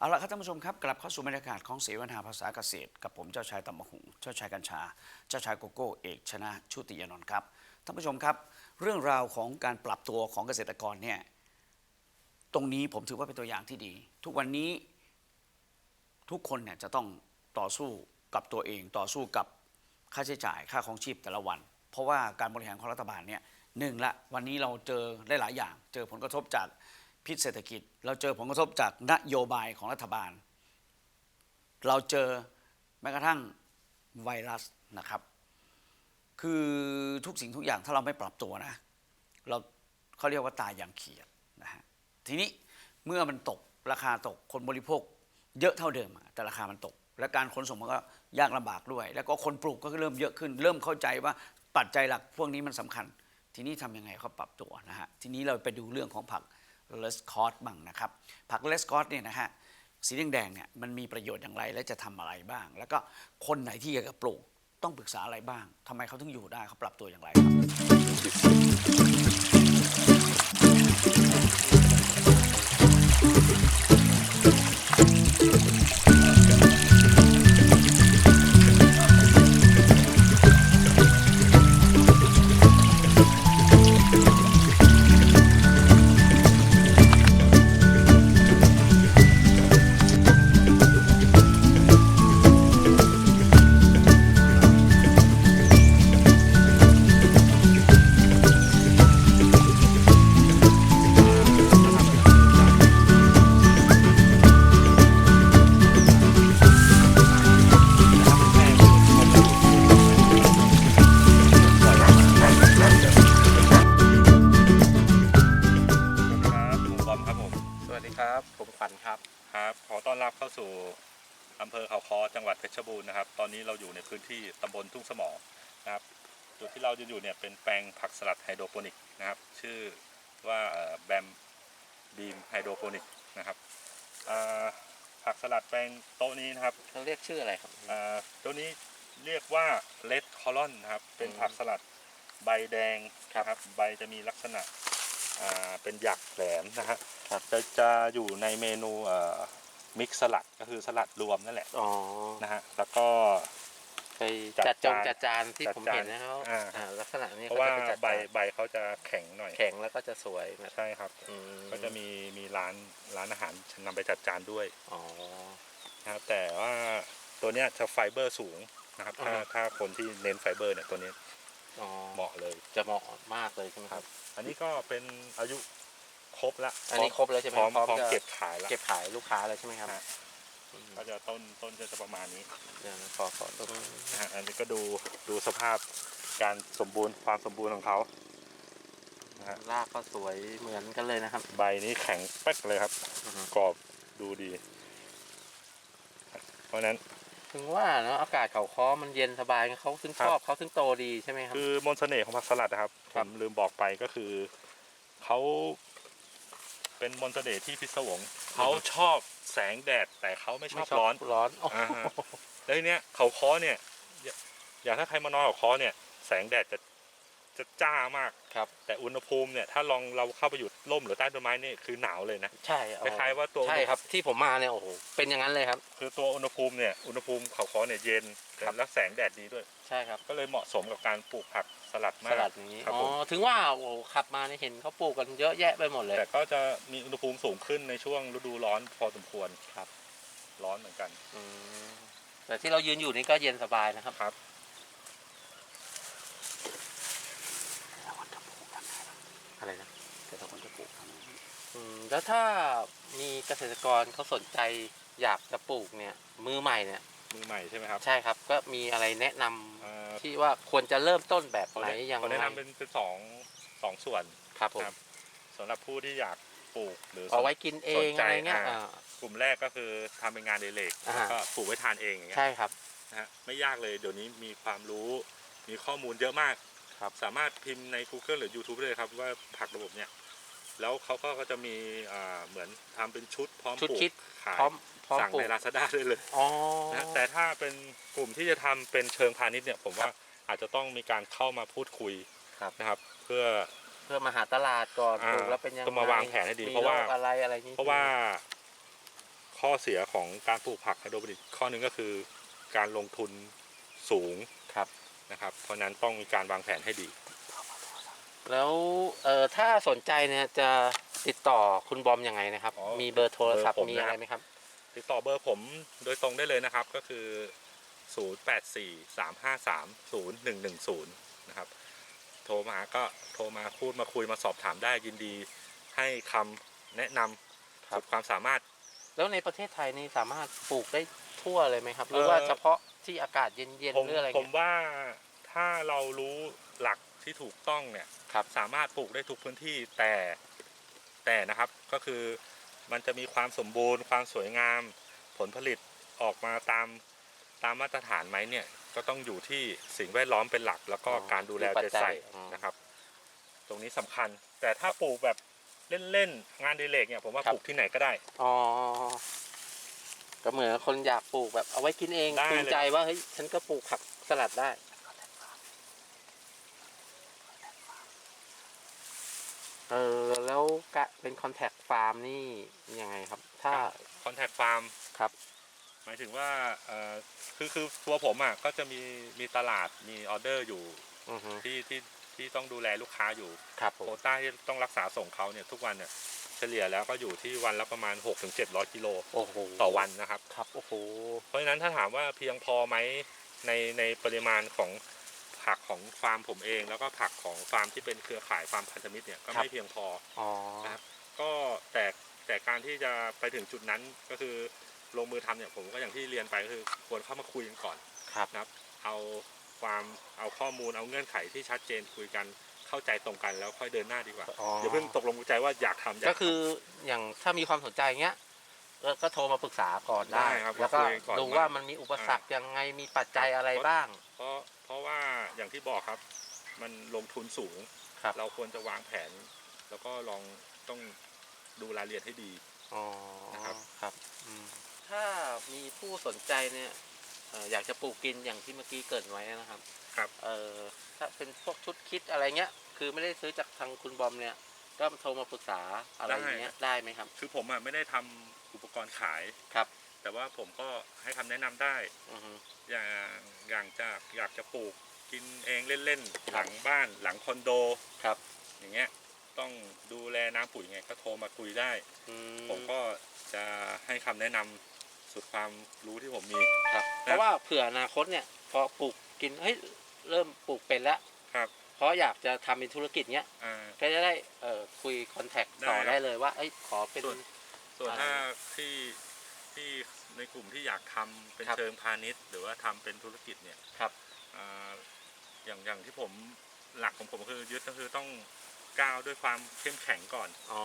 เอาละครับท่านผู้ชมครับ กลับเข้าสู่บรรยากาศของเสวนาภาษาเกษตร กับผมเจ้าชายตำมะหุงเจ้าชายกัญชา เจ้าชายโกโก้เอกชนะชุติยานนท์ครับท่านผู้ชมครับ เรื่องราวของการปรับตัวของเกษตรกรเนี่ยตรงนี้ผมถือว่าเป็นตัวอย่างที่ดี ทุกวันนี้ทุกคนเนี่ยจะต้องต่อสู้กับตัวเอง ต่อสู้กับค่าใช้จ่ายค่าของชีพแต่ละวัน เพราะว่าการบริหารของรัฐบาลเนี่ยหนึ่งละวันนี้เราเจอได้หลายอย่าง เจอผลกระทบจาก พิษเศรษฐกิจ เราเจอผลกระทบจากนโยบายของรัฐบาล เราเจอแม้กระทั่งไวรัสนะครับ คือทุกสิ่งทุกอย่างถ้าเราไม่ปรับตัวนะ เราเขาเรียกว่าตายอย่างเขียดนะฮะทีนี้เมื่อมันตกราคาตกคนบริโภค เยอะเท่าเดิม แต่ราคามันตก และการขนส่งมันก็ยากลำบากด้วย แล้วก็คนปลูกก็เริ่มเยอะขึ้น เริ่มเข้าใจว่าปัจจัยหลักพวกนี้มันสำคัญ ทีนี้ทำยังไงเขาปรับตัวนะฮะทีนี้เราไปดูเรื่องของผัก เลสคอร์ดบ้างนะครับผักเลสคอร์ดเนี่ยนะฮะสีแดงๆเนี่ยมันมีประโยชน์อย่างไรและจะทำอะไรบ้าง แล้วก็คนไหนที่อยากจะปลูกต้องปรึกษาอะไรบ้างทำไมเขาถึงอยู่ได้เขาปรับตัวอย่างไรครับ สู่อำเภอเขาคอจังหวัดเพชรบูรณ์นะครับ ตอนนี้เราอยู่ในพื้นที่ตำบลทุ่งสมอนะครับ จุดที่เราจะอยู่เนี่ยเป็นแปลงผักสลัดไฮโดรโปนิกนะครับ ชื่อว่าแบมบีมไฮโดรโปนิกนะครับอ่าผักสลัดแปลงโต๊ะนี้นะครับเขาเรียกชื่ออะไรครับอ่าตัวนี้เรียกว่าเลดคอลอนนะครับ เป็นผักสลัดใบแดงนะครับ ใบจะมีลักษณะอ่าเป็นหยักแหลมนะฮะครับจะจะอยู่ในเมนู มิกสลัดก็คือสลัดรวมนั่นแหละอ๋อนะฮะแล้วก็ไปจัจัดดจงจานจัดจานที่จัดผมจานเห็นนะเขาอ่าอ่าลักษณะนี้เพราะเขาว่าจะไปจัดใบจานใบเขาจะแข็งหน่อย แข็งแล้วก็จะสวยนะใช่ครับอืมก็จะมีมีร้านร้านอาหารนำไปจัดจานด้วยอ๋อนะครับแต่ว่าตัวเนี้ยจะไฟเบอร์สูงนะครับถ้าอือฮึถ้าคนที่เน้นไฟเบอร์เนี่ยตัวนี้อ๋อเหมาะเลยจะเหมาะมากเลยใช่ไหมครับ อันนี้ก็เป็นอายุ ครบละอันนี้ครบแล้วใช่ไหมพร้อมพร้อมจะเก็บขายละเก็บขายลูกค้าเลยใช่ไหมครับฮะอืมก็จะต้นต้นก็จะประมาณนี้เดี๋ยวนะขอขอตรงนี้นะฮะอันนี้ก็ดูดูสภาพการสมบูรณ์ความสมบูรณ์ของเขานะฮะรากก็สวยเหมือนกันเลยนะครับ ใบนี้แข็งเป๊กเลยครับอือฮึกรอบดูดี เพราะฉะนั้นถึงว่าเนาะอากาศเขาค้อมันเย็นสบายเขาถึงครับชอบเขาถึงโตดีใช่ไหมครับ คือมนต์เสน่ห์ของผักสลัดนะครับผครับมลืมบอกไปก็คือเขา เป็นมนต์เสน่ห์ที่พิศวงเขาชอบแสงแดดแต่เขาไม่ชอบร้อนร้อนโอ้อ่าฮะแล้วทีเนี้ยเขาค้อเนี่ยอย่าอย่างถ้าใครมานอนเขาค้อเนี่ย แสงแดดจะจะจ้ามากครับ แต่อุณหภูมิเนี่ยถ้าลองเราเข้าไปอยู่ร่มหรือใต้ต้นไม้นี่คือหนาวเลยนะใช่คล้ายๆว่าตัวใช่ครับที่ผมมาเนี่ยโอ้โหเป็นอย่างนั้นเลยครับ คือตัวอุณหภูมิเนี่ยอุณหภูมิเขาค้อเนี่ยเย็น แต่ครับแล้วแสงแดดดีด้วย ใช่ครับ ก็เลยเหมาะสมกับการปลูกผักสลัดมาสก ลัดอย่างนี้ครับอ๋อผม ถึงว่าโอ้โหขับมาเนี่ยเห็นเขาปลูกกันเยอะแยะไปหมดเลย แต่ก็จะมีอุณหภูมิสูงขึ้นในช่วงฤดูร้อนพอสมควรครับ ร้อนเหมือนกัน อืมแต่ที่เรายืนอยู่นี่ก็เย็นสบายนะครับ ครับ อะไรนะแต่ถ้าคนจะปลูกทำไงอืมแล้วถ้ามีเกษตรกรเขาสนใจอยากจะปลูกเนี่ย มือใหม่เนี่ย มือใหม่ใช่ไหมครับ ใช่ครับ ก็มีอะไรแนะนำเอ่อที่ว่าควรจะเริ่มต้นแบบขอไหนแนะอย่างขอไรแนะนำเป็นเป็นสองสองส่วน ครับผมครับ สำหรับผู้ที่อยากปลูกหรือ เอาไว้กินเองสนใจอะไรเงี้ยอ่า อ่า กลุ่มแรกก็คือทำเป็นงานเดเล็กอ่า แล้วก็ปลูกไว้ทานเองอย่างเงี้ยใช่ครับ นะฮะไม่ยากเลยเดี๋ยวนี้มีความรู้มีข้อมูลเยอะมาก ครับ สามารถพิมพ์ใน Google หรือ YouTube ได้เลยครับว่าผักระบบเนี่ย แล้วเขาก็ก็จะมีอ่าเหมือนทำเป็นชุดพร้อมชุดปลูกคิดขายพร้อมพร้อมสั่งปลูในก Lazada ได้เลยอ๋อนะแต่ถ้าเป็นกลุ่มที่จะทำเป็นเชิงพาณิชย์เนี่ยผมว่าอาจจะต้องมีการเข้ามาพูดคุยครับนะครับ เพื่อ เพื่อมาหาตลาดก่อนอ่าปลูกแล้วเป็นยังไงต้องมาวางแผนให้ดีมีเพราะว่า โคอะไรอะไรนี้ เพราะว่าข้อเสียของการปลูกผักไฮโดรโปนิกข้อหนึ่งก็คือการลงทุนสูงครับ นะครับ เพราะฉะนั้นต้องมีการวางแผนให้ดี แล้วเอ่อถ้าสนใจเนี่ยจะติดต่อคุณบอมยังไงนะครับ อ๋อมีเบอร์โทรศัพท์เบอร์ผมมีนะครับอะไรไหมครับ ติดต่อเบอร์ผมโดยตรงได้เลยนะครับก็คือ 0843530110 นะครับ โทรมาก็โทรมาพูดมาคุยมาสอบถามได้ยินดี ให้คำแนะนำครับ สุดความสามารถ แล้วในประเทศไทยนี่สามารถปลูกได้ทั่วเลยไหมครับ หรือเอ่อว่าเฉพาะที่อากาศเย็นผๆมหรืออะไรผมเงี้ยว่าถ้าเรารู้หลักที่ถูกต้องเนี่ย ครับ สามารถปลูกได้ทุกพื้นที่แต่แต่นะครับก็คือมันจะมีความสมบูรณ์ความสวยงาม ผลผลิตออกมาตามตามมาตรฐานไหมเนี่ยก็ต้องอยู่ที่สิ่งแวดล้อมเป็นหลัก แล้วก็อ๋อการดูแลมีปัใจจจัยใส่อ๋อนะครับ ตรงนี้สำคัญ แต่ถ้าปลูกแบบเล่นๆงานอดีเลกเนี่ยผมว่าปลูกที่ไหนก็ได้อ๋อก็เหมือนคนอยากปลูกแบบเอาไว้กินเองได้ภูเลยมิใจว่าเฮ้ยฉันก็ปลูกผักสลัดได้ เออแล้วกะเป็นคอนแทคฟาร์มนี่ยังไงครับ ถ้าคอนแทคฟาร์มครับหมายถึงว่าเอ่อคือคือตัวผมอะก็จะมีมีตลาดมีออเดอร์อยู่อือฮึ ที่ที่ที่ต้องดูแลลูกค้าอยู่ครับผโควมต้าที่ต้องรักษาส่งเขาเนี่ยทุกวันเนี่ยเฉลี่ยแล้วก็อยู่ที่วันละประมาณ 6-700กิโลโอ้โหต่อวันนะครับ ครับ โอ้โห เพราะฉะนั้นถ้าถามว่าเพียงพอไหมในในปริมาณของ ผักของฟาร์มผมเอง แล้วก็ผักของฟาร์มที่เป็นเครือข่ายฟาร์มพันธมิตรเนี่ยก็ครับไม่เพียงพออ๋อครับก็แต่แต่การที่จะไปถึงจุดนั้นก็คือลงมือทำเนี่ยผมก็อย่างที่เรียนไปก็คือควรเข้ามาคุยกันก่อนครับนะครับ เอาความเอาข้อมูลเอาเงื่อนไขที่ชัดเจนคุยกันเข้าใจตรงกันแล้วค่อยเดินหน้าดีกว่าอ๋ออย่าเพิ่งตกลงใจว่าอยากทำอยากก็ทำ คืออย่างถ้ามีความสนใจเงี้ยก็ก็โทรมาปรึกษาก่อนได้ได้ครับแล้วก็มาคุยก่อนดูว่าว่ามันมีอุปสรรคยังไงมีปัจจัยอะไรบ้าง เพราะเพ ราะว่าอย่างที่บอกครับ มันลงทุนสูงครับ เราควรจะวางแผน แล้วก็ลองต้องดูรายละเอียดให้ดี อ๋อนะครับ ครับอืมถ้ามีผู้สนใจเนี่ยเอ่ออยากจะปลูกกินอย่างที่เมื่อกี้เกริดไว้นะครับครับ เออถ้าเป็นพวกชุดคิดอะไรเงี้ย คือไม่ได้ซื้อจากทางคุณบอมเนี่ย ก็โทรมาปรึกษาอะไรเงี้ยได้ไหมครับ คือผมอะไม่ได้ทำอุปกรณ์ขาย ครับ แต่ว่าผมก็ให้คำแนะนำได้ อือฮึ อย่างอย่างจะอยากจะปลูกกินเองเล่นๆคหรับลังบ้านหลังคอนโดครับ อย่างเงี้ยต้องดูแลน้ำปุ๋ยไงก็โทรมาคุยได้ อืผมก็จะให้คำแนะนำสุดความรู้ที่ผมมี ครับ เพราะว่าเผื่ออนาคตเนี่ย พอปลูกกินเฮ้ยเริ่มปลูกเป็นแล้วครับ เพราะอยากจะทำเป็นธุรกิจเนี้ยอ่า ก็จะได้เอ่อคุยคอนแทคได้ต่อครับได้เลยว่าเอ้ยขอเป็น ส่วนส่วนอะไรถ้าที่ ที่ในกลุ่มที่อยากทำเป็นครับเชิงพาณิชย์ หรือว่าทำเป็นธุรกิจเนี่ยครับอ่าอย่างอย่างที่ผมหลักของผมคือยึดก็คือต้องก้าวด้วยความเข้มแข็งก่อนอ๋อ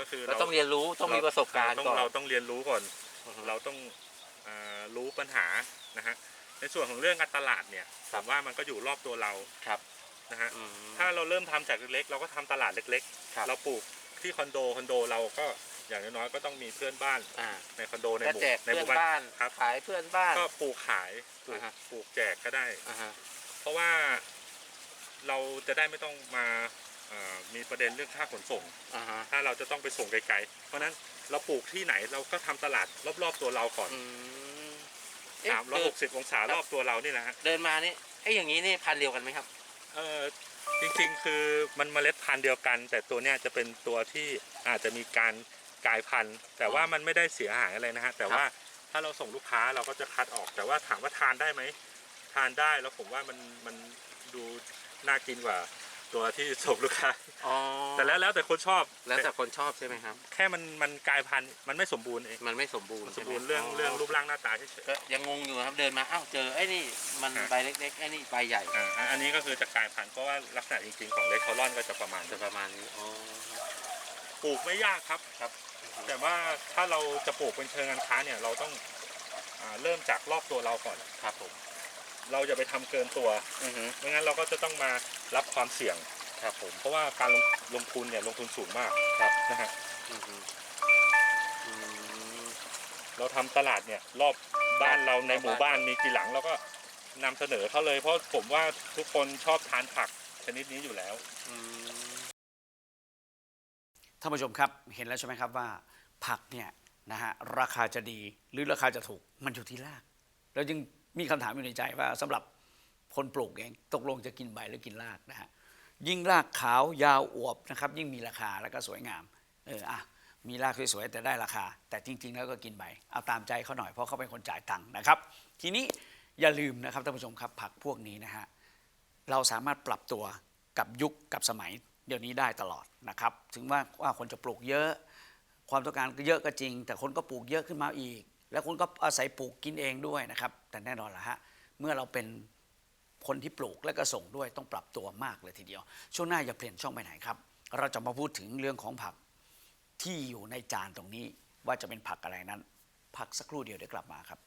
ก็คือเราเราต้องเรียนรู้ต้องมีประสบการณ์เต้องก่อนเราต้องเรียนรู้ก่อนอือฮึเราต้องอารู้ปัญหานะฮะในส่วนของเรื่องการตลาดเนี่ยผมว่ามันก็อยู่รอบตัวเราครับนะฮะอืมถ้าเราเริ่มทำจากเล็กๆเราก็ทำตลาดเล็กครับๆเราปลูกที่คอนโดคอนโดเราก็ อย่างน้อยๆก็ต้องมีเพื่อนบ้านอ่าในคอนโดในก็หมู่แจกในหเพื่อมู่นบ้านบ้านครับขายเพื่อนบ้าน ก็ปลูกขายปลูกอ่าฮะ ปลูกแจกก็ได้ อ่าฮะเพราะว่าเราจะได้ไม่ต้องมาเอ่อมีประเด็นเรื่องค่าขนส่ง อ่าฮะถ้าเราจะต้องไปส่งไกลๆ เพราะฉะนั้นเราปลูกที่ไหนเราก็ทำตลาดรอบๆตัวเราก่อนอืมเอ๊ะสามร้อยหกสิบองศารอบตัวเรานี่นะฮะ เดินมานี่ไอ้ยอย่างนี้นี่พันธุ์เดียวกันไหมครับ เออจริงๆ คือมันเมล็ดพันธุ์เดียวกัน แต่ตัวเนี้ยจะเป็นตัวที่อาจจะมีการ กลายพันธุ์ แต่ว่ามันไม่ได้เสียหายอะไรนะฮะแต่ว่าถ้าเราส่งลูกค้าเราก็จะคัดออก แต่ว่าถามว่าทานได้ไหมทานได้แล้วผมว่ามันมันดูน่ากินกว่าตัวที่ส่งลูกค้าอ๋อแต่แล้วแล้วแต่คนชอบแล้วแต่คนชอบใช่ไหมครับ แค่มันมันกลายพันธุ์มันไม่สมบูรณ์เองมันไม่สมบูรณ์มันสใช่มไหมบูรณ์เรื่องเรื่องรูปร่างหน้าตาเฉยก็ยังงงอยู่ครับเดินมาอ้าวเจอไอ้นี่มันฮะใบเล็กๆไอ้นี่ใบใหญ่ๆอ่าอันนี้ก็คือจะกลายพันธุ์เพราะว่าลักษณะจริงๆของเลคคอรอนก็จะประมาณจะประมาณนี้อ๋อปลูกไม่ยากครับครับ แต่ว่าถ้าเราจะปลูกเป็นเชิงการค้าเนี่ยเราต้องอาเริ่มจากรอบตัวเราก่อน ครับผมเราจะไปทำเกินตัวอือฮึไม่งั้นเราก็จะต้องมารับความเสี่ยง ครับผม เพราะว่าการลงลงทุนเนี่ยลงทุนสูงมากครับ นะฮะอือฮึอืมเราทำตลาดเนี่ยรอบบ้านเราในหมู่บ้านมีกี่หลังเราก็นำเสนอเขาเลย เพราะผมว่าทุกคนชอบทานผักชนิดนี้อยู่แล้ว อืม ท่านผู้ชมครับเห็นแล้วใช่ไหมครับว่าผักเนี่ยนะฮะราคาจะดีหรือราคาจะถูกมันอยู่ที่รากเราจึงมีคำถามอยู่ในใจว่าสำหรับคนปลูกเองตกลงจะกินใบหรือกินรากนะฮะยิ่งรากขาวยาวอวบนะครับยิ่งมีราคาแล้วก็สวยงามเอออะมีรากสวยๆแต่ได้ราคา แต่จริง ๆ แล้วก็กินใบเอาตามใจเขาหน่อยเพราะเขาเป็นคนจ่ายตังค์นะครับ ทีนี้อย่าลืมนะครับท่านผู้ชมครับผักพวกนี้นะฮะเราสามารถปรับตัวกับยุคกับสมัย เดี๋ยวนี้ได้ตลอดนะครับ ถึงว่าว่าคนจะปลูกเยอะ ความต้องการก็เยอะก็จริง แต่คนก็ปลูกเยอะขึ้นมาอีก แล้วคนก็อาศัยปลูกกินเองด้วยนะครับ แต่แน่นอนละฮะเมื่อเราเป็นคนที่ปลูกและก็ส่งด้วยต้องปรับตัวมากเลยทีเดียว ช่วงหน้าอย่าเปลี่ยนช่องไปไหนครับ เราจะมาพูดถึงเรื่องของผักที่อยู่ในจานตรงนี้ ว่าจะเป็นผักอะไรนั้นพักสักครู่เดียวเดี๋ยวกลับมาครับ